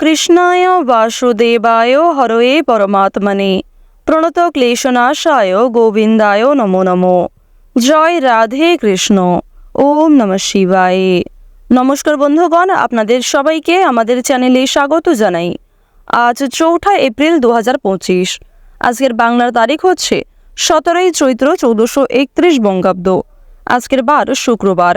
কৃষ্ণায় বাসুদেবায় হরয়ে পরমাত্মনে। প্রণত ক্লেশনাশায় গোবিন্দায় নমো নমো। জয় রাধে কৃষ্ণ। ওম নমঃ শিবায়। নমস্কার বন্ধুগণ, আপনাদের সবাইকে আমাদের চ্যানেলে স্বাগত জানাই। আজ চৌঠা এপ্রিল দু পঁচিশ। আজকের বাংলার তারিখ হচ্ছে সতেরোই চৈত্র চৌদ্দশো একত্রিশ বঙ্গাব্দ। আজকের বার শুক্রবার।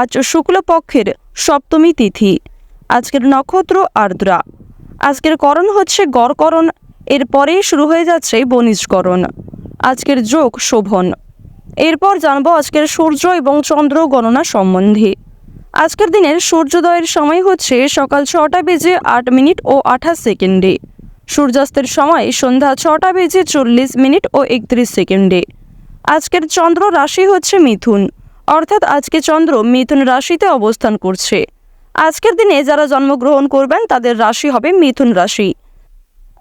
আজ শুক্লপক্ষের সপ্তমী তিথি। আজকের নক্ষত্র আর্দ্রা। আজকের করণ হচ্ছে গড়করণ। এরপরেই শুরু হয়ে যাচ্ছে বণিজকরণ আজকের যোগ শোভন। এরপর জানব আজকের সূর্য এবং চন্দ্র গণনা সম্বন্ধে। আজকের দিনের সূর্যোদয়ের সময় হচ্ছে সকাল ছটা বেজে আট মিনিট ও আঠাশ সেকেন্ডে। সূর্যাস্তের সময় সন্ধ্যা ছটা বেজে চল্লিশ মিনিট ও একত্রিশ সেকেন্ডে। আজকের চন্দ্র রাশি হচ্ছে মিথুন। অর্থাৎ আজকে চন্দ্র মিথুন রাশিতে অবস্থান করছে। আজকের দিনে যারা জন্মগ্রহণ করবেন, তাদের রাশি হবে মিথুন রাশি।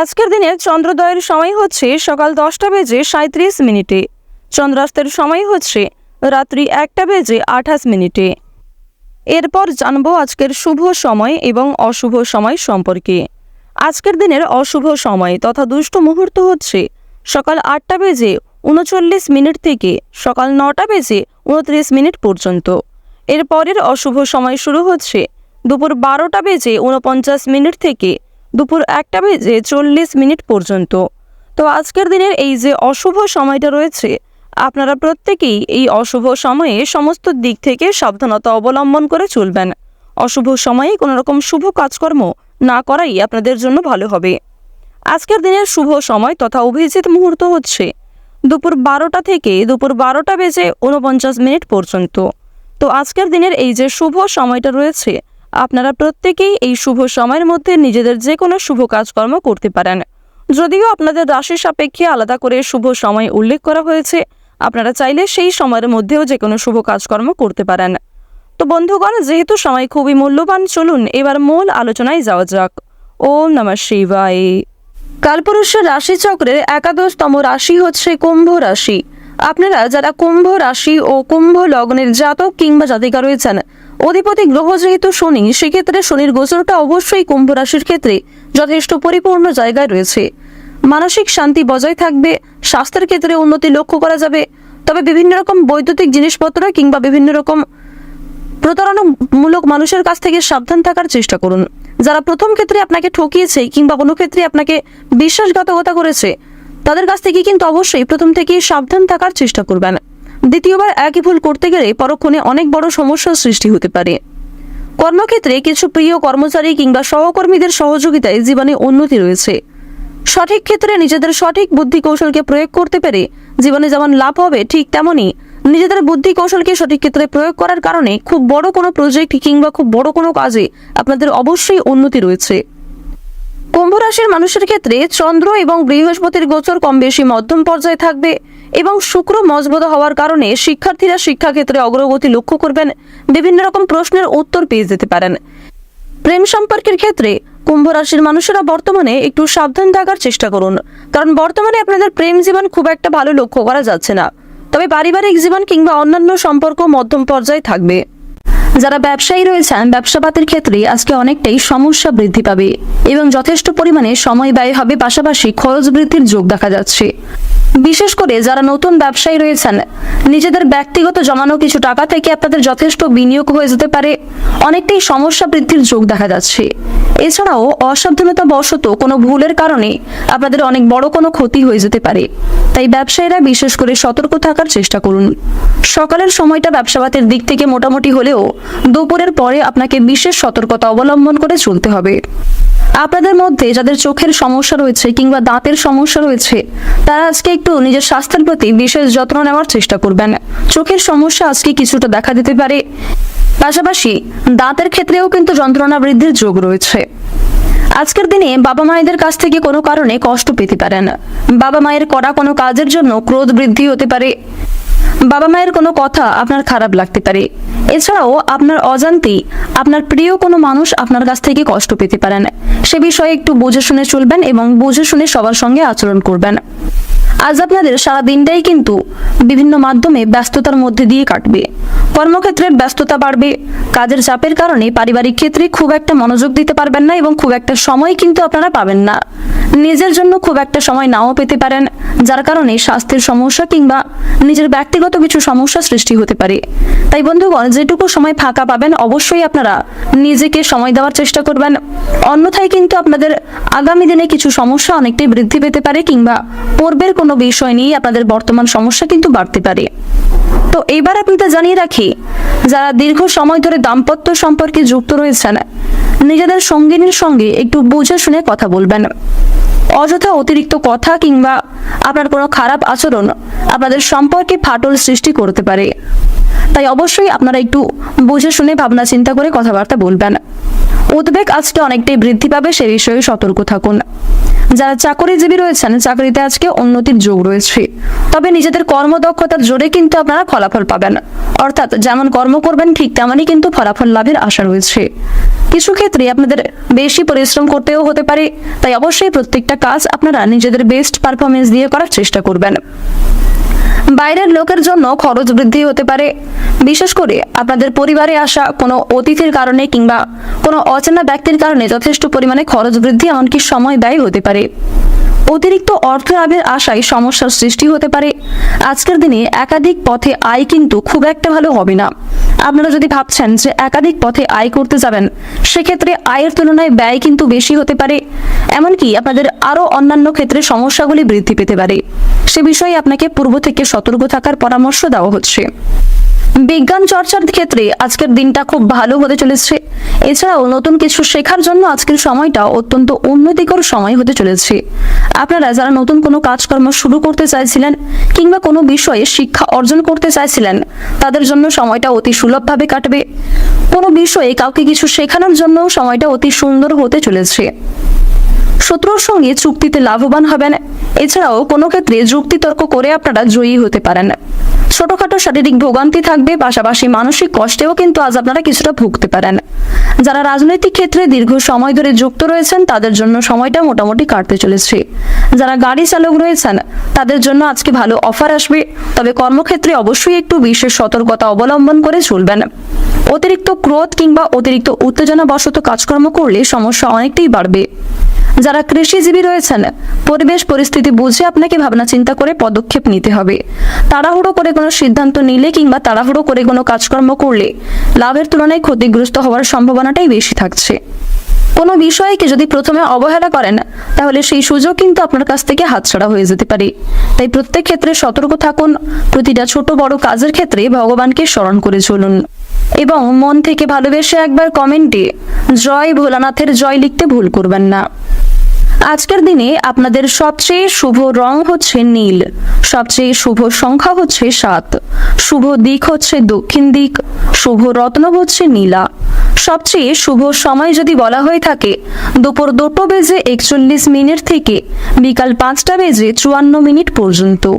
আজকের দিনে চন্দ্রোদয়ের সময় হচ্ছে সকাল দশটা বেজে সাঁত্রিশ মিনিটে। চন্দ্রাস্তের সময় হচ্ছে রাত্রি একটা বেজে আঠাশ মিনিটে। এরপর জানব আজকের শুভ সময় এবং অশুভ সময় সম্পর্কে। আজকের দিনের অশুভ সময় তথা দুষ্ট মুহূর্ত হচ্ছে সকাল আটটা বেজে উনচল্লিশ মিনিট থেকে সকাল নটা বেজে উনত্রিশ মিনিট পর্যন্ত। এর পরের অশুভ সময় শুরু হচ্ছে দুপুর বারোটা বেজে উনপঞ্চাশ মিনিট থেকে দুপুর একটা বেজে চল্লিশ মিনিট পর্যন্ত। তো আজকের দিনের এই যে অশুভ সময়টা রয়েছে, আপনারা প্রত্যেকেই এই অশুভ সময়ে সমস্ত দিক থেকে সাবধানতা অবলম্বন করে চলবেন। অশুভ সময়ে কোনো রকম শুভ কাজকর্ম না করাই আপনাদের জন্য ভালো হবে। আজকের দিনের শুভ সময় তথা অভিজিৎ মুহূর্ত হচ্ছে দুপুর বারোটা থেকে দুপুর বারোটা বেজে উনপঞ্চাশ মিনিট পর্যন্ত। তো আজকের দিনের এই যে শুভ সময়টা রয়েছে, আপনারা প্রত্যেকেই এই শুভ সময়ের মধ্যে নিজেদের যে কোনো শুভ কাজকর্ম করতে পারেন। যদিও আপনাদের রাশি সাপেক্ষে আলাদা করে শুভ সময় উল্লেখ করা হয়েছে, আপনারা চাইলে সেই সময়ের মধ্যেও যে কোনো শুভ কাজকর্ম করতে পারেন। তো বন্ধুগণ, যেহেতু সময় খুবই মূল্যবান, চলুন এবার মূল আলোচনায় যাওয়া যাক। ওম নমঃ শিবায়। কালপুরুষের রাশিচক্রের একাদশতম রাশি হচ্ছে কুম্ভ রাশি। আপনারা যারা কুম্ভ রাশি ও কুম্ভ লগ্নের জাতক কিংবা জাতিকা রয়েছেন, অধিপতি গ্রহ যেহেতু শনি, সেক্ষেত্রে শনির গোচরটা অবশ্যই কুম্ভ রাশির ক্ষেত্রে যথেষ্ট পরিপূর্ণ জায়গায় রয়েছে। মানসিক শান্তি বজায় থাকবে, স্বাস্থ্যের ক্ষেত্রে উন্নতি লক্ষ্য করা যাবে। তবে বিভিন্ন রকম বৈদ্যুতিক জিনিসপত্র কিংবা বিভিন্ন রকম প্রতারণামূলক মানুষের কাছ থেকে সাবধান থাকার চেষ্টা করুন। যারা প্রথম ক্ষেত্রে আপনাকে ঠকিয়েছে কিংবা কোনো ক্ষেত্রে আপনাকে বিশ্বাসঘাতকতা করেছে, তাদের কাছ থেকে কিন্তু অবশ্যই প্রথম থেকেই সাবধান থাকার চেষ্টা করবেন। দ্বিতীয়বার একই ভুল করতে গেলে পরক্ষণে অনেক বড় সমস্যার সৃষ্টি হতে পারে। কর্মক্ষেত্রে কিছু প্রিয় কর্মচারী কিংবা সহকর্মীদের সহযোগিতায় জীবনে উন্নতি রয়েছে। সঠিক ক্ষেত্রে নিজেদের সঠিক বুদ্ধি কৌশলকে প্রয়োগ করতে পেরে জীবনে যেমন লাভ হবে ঠিক তেমনই নিজেদের বুদ্ধি কৌশলকে সঠিক ক্ষেত্রে প্রয়োগ করার কারণে খুব বড় কোনো প্রজেক্ট কিংবা খুব বড় কোনো কাজে আপনাদের অবশ্যই উন্নতি রয়েছে। কুম্ভ রাশির মানুষের ক্ষেত্রে চন্দ্র এবং বৃহস্পতির গোচর কম বেশি মধ্যম পর্যায়ে থাকবে এবং শুক্র মজবুত হওয়ার কারণে শিক্ষার্থীরা শিক্ষাক্ষেত্রে অগ্রগতি লক্ষ্য করবেন। বিভিন্ন রকম প্রশ্নের উত্তর পেয়ে যেতে পারেন। প্রেম সম্পর্কের ক্ষেত্রে কুম্ভ রাশির মানুষেরা বর্তমানে একটু সাবধান থাকার চেষ্টা করুন। কারণ বর্তমানে আপনাদের প্রেম জীবন খুব একটা ভালো লক্ষ্য করা যাচ্ছে না। তবে পারিবারিক জীবন কিংবা অন্যান্য সম্পর্ক মধ্যম পর্যায়ে থাকবে। যারা ব্যবসায়ী রয়েছেন, ব্যবসাপাতের ক্ষেত্রে আজকে অনেকটাই সমস্যা বৃদ্ধি পাবে এবং যথেষ্ট পরিমাণে সময় ব্যয় হবে, পাশাপাশি খরচ বৃদ্ধির যোগ দেখা যাচ্ছে। বিশেষ করে যারা নতুন ব্যবসায়ী রয়েছেন, নিজেদের ব্যক্তিগত জমানো কিছু টাকা থেকে আপনাদের যথেষ্ট বিনিয়োগ হয়ে যেতে পারে। অনেকটাই সমস্যা বৃদ্ধির যোগ দেখা যাচ্ছে। এছাড়াও অসাবধানতা বশত কোনো ভুলের কারণে আপনাদের অনেক বড় কোনো ক্ষতি হয়ে যেতে পারে। তাই ব্যবসায়ীরা বিশেষ করে সতর্ক থাকার চেষ্টা করুন। সকালের সময়টা ব্যবসাপাতের দিক থেকে মোটামুটি হলেও দুপুরের পরে আপনাকে বিশেষ সতর্কতা অবলম্বন করে চলতে হবে। আপনাদের মধ্যে যাদের চোখের সমস্যা রয়েছে কিংবা দাঁতের সমস্যা রয়েছে, তারা আজকে একটু নিজের স্বাস্থ্যের প্রতি বিশেষ যত্ন নেওয়ার চেষ্টা করবেন। চোখের সমস্যা আজকে কিছুটা দেখা দিতে পারে। পাশাপাশি দাঁতের ক্ষেত্রেও কিন্তু যন্ত্রণা বৃদ্ধির যোগ রয়েছে। আজকের দিনে বাবা মায়েদের কাছ থেকে কোনো কারণে কষ্ট পেতে পারেন। বাবা মায়ের করা কোনো কাজের জন্য ক্রোধ বৃদ্ধি হতে পারে। বাবা মায়ের কোনো কথা আপনার খারাপ লাগতে পারে। এছাড়াও আপনার অজান্তেই আপনার প্রিয় কোনো মানুষ আপনার কাছ থেকে কষ্ট পেতে পারেন। সে বিষয়ে একটু বুঝে শুনে চলবেন এবং বুঝে শুনে সবার সঙ্গে আচরণ করবেন। আজ আপনাদের সারা দিনটাই কিন্তু বিভিন্ন মাধ্যমে ব্যস্ততার মধ্যে দিয়ে কাটবে। কর্মক্ষেত্রের ব্যস্ততা বাড়বে। কাজের চাপের কারণে পারিবারিক ক্ষেত্রে খুব একটা মনোযোগ দিতে পারবেন না এবং খুব একটা সময় কিন্তু আপনারা পাবেন না। নিজের জন্য খুব একটা সময় নাও পেতে পারেন, যার কারণে স্বাস্থ্যের সমস্যা কিংবা নিজের ব্যক্তিগত কিছু সমস্যা সৃষ্টি হতে পারে। তাই বন্ধুগণ, যেটুকু সময় ফাঁকা পাবেন, অবশ্যই আপনারা নিজেকে সময় দেওয়ার চেষ্টা করবেন। অন্যথায় কিন্তু আপনাদের আগামী দিনে কিছু সমস্যা অনেকটাই বৃদ্ধি পেতে পারে কিংবা পূর্বের কোনো বিষয় নিয়ে আপনাদের বর্তমান সমস্যা কিন্তু বাড়তে পারে। তো এইবার আপনাদের জানিয়ে রাখি, যারা দীর্ঘ সময় ধরে দাম্পত্য সম্পর্কে যুক্ত রয়েছেন, নিজেদের সঙ্গিনীর সঙ্গে একটু বুঝে শুনে কথা বলবেন। অযথা অতিরিক্ত কথা কিংবা আপনার কোনো খারাপ আচরণ আপনাদের সম্পর্কে ফাটল সৃষ্টি করতে পারে। তাই অবশ্যই আপনারা একটু বুঝে শুনে ভাবনা চিন্তা করে কথাবার্তা বলবেন। উদ্বেগ আজকে অনেকটাই বৃদ্ধি পাবে, সে বিষয়ে সতর্ক থাকুন। যারা চাকরিজীবী রয়েছেন, চাকরিতে আজকে উন্নতির যোগ রয়েছে। তবে নিজেদের কর্মদক্ষতার জোরে কিন্তু আপনারা ফলাফল পাবেন। অর্থাৎ যেমন কর্ম করবেন, ঠিক তেমনই কিন্তু ফলাফল লাভের আশা রয়েছে। কিছু ক্ষেত্রে আপনাদের বেশি পরিশ্রম করতেও হতে পারে, তাই অবশ্যই প্রত্যেকটা কাজ আপনারা নিজেদের বেস্ট পারফরমেন্স দিয়ে করার চেষ্টা করবেন। বাইরের লোকের জন্য খরচ বৃদ্ধি হতে পারে। বিশেষ করে আপনাদের পরিবারে আসা কোনো অতিথির কারণে কিংবা কোনো অচেনা ব্যক্তির কারণে যথেষ্ট পরিমাণে খরচ বৃদ্ধি, এমনকি সময় ব্যয় হতে পারে। অতিরিক্ত অর্থ লাভের আশায় সমস্যার সৃষ্টি হতে পারে। আজকের দিনে একাধিক পথে আয় কিন্তু খুব একটা ভালো হবে না। আপনারা যদি ভাবছেন যে একাধিক পথে আয় করতে যাবেন, সেক্ষেত্রে আয়ের তুলনায় ব্যয় কিন্তু বেশি হতে পারে। এমনকি আপনাদের আরও অন্যান্য ক্ষেত্রে সমস্যাগুলি বৃদ্ধি পেতে পারে। সে বিষয়ে আপনাকে পূর্ব থেকে সতর্ক থাকার পরামর্শ দেওয়া হচ্ছে। বিজ্ঞান চর্চার ক্ষেত্রে আজকের দিনটা খুব ভালো হতে চলেছে। এছাড়াও নতুন কিছু শেখার জন্য আজকের সময়টা অত্যন্ত উন্নতিকর সময় হতে চলেছে। আপনারা যারা নতুন কোনো কাজকর্ম শুরু করতে চাইছিলেন কিংবা কোনো বিষয়ে শিক্ষা অর্জন করতে চাইছিলেন, তাদের জন্য সময়টা অতি সুলভভাবে কাটবে। কোনো বিষয়ে কাউকে কিছু শেখানোর জন্য সময়টা অতি সুন্দর হতে চলেছে। শত্রুর সঙ্গে চুক্তিতে লাভবান হবেন। এছাড়াও কোনো ক্ষেত্রে যুক্তিতর্ক করে আপনারা জয়ী হতে পারেন। ছোটখাটো শারীরিক ভোগান্তি থাকবে, পাশাপাশি মানসিক কষ্টেও কিন্তু আজ আপনারা কিছুটা ভুগতে পারেন। যারা রাজনৈতিক ক্ষেত্রে দীর্ঘ সময় ধরে যুক্ত রয়েছেন, তাদের জন্য সময়টা মোটামুটি কাটতে চলেছে। যারা গাড়ি চালক রয়েছেন, তাদের জন্য আজকে ভালো অফার আসবে। তবে কর্মক্ষেত্রে অবশ্যই একটু বিশেষ সতর্কতা অবলম্বন করে চলবেন। অতিরিক্ত ক্রোধ কিংবা অতিরিক্ত উত্তেজনা বশত কাজকর্ম করলে সমস্যা অনেকটাই বাড়বে। যারা কৃষিজীবী রয়েছেন, পরিবেশ পরিস্থিতি বুঝে আপনাকে ভাবনা চিন্তা করে পদক্ষেপ নিতে হবে। তাড়াহুড়ো করে কোনো সিদ্ধান্ত নিলে কিংবা তাড়াহুড়ো করে কোনো কাজকর্ম করলে লাভের তুলনায় ক্ষতিগ্রস্ত হওয়ার সম্ভাবনাটাই বেশি থাকছে। কোনো বিষয়কে যদি প্রথমে অবহেলা করেন, তাহলে সেই সুযোগ কিন্তু আপনার কাছ থেকে হাতছাড়া হয়ে যেতে পারে। তাই প্রত্যেক ক্ষেত্রে সতর্ক থাকুন, প্রতিটা ছোট বড় কাজের ক্ষেত্রে ভগবানকে স্মরণ করে চলুন। এবং মন থেকে ভালোবেসে একবার কমেন্টে জয় ভোলানাথের জয় লিখতে ভুল করবেন না। আজকের দিনে আপনাদের সবচেয়ে শুভ রং হচ্ছে নীল, সবচেয়ে শুভ সংখ্যা হচ্ছে সাত, শুভ দিক হচ্ছে দক্ষিণ দিক, শুভ রত্ন হচ্ছে নীলা। সবচেয়ে শুভ সময় যদি বলা হয়ে থাকে, দুপুর দুটো বেজে একচল্লিশ মিনিট থেকে বিকাল পাঁচটা বেজে চুয়ান্ন মিনিট পর্যন্ত।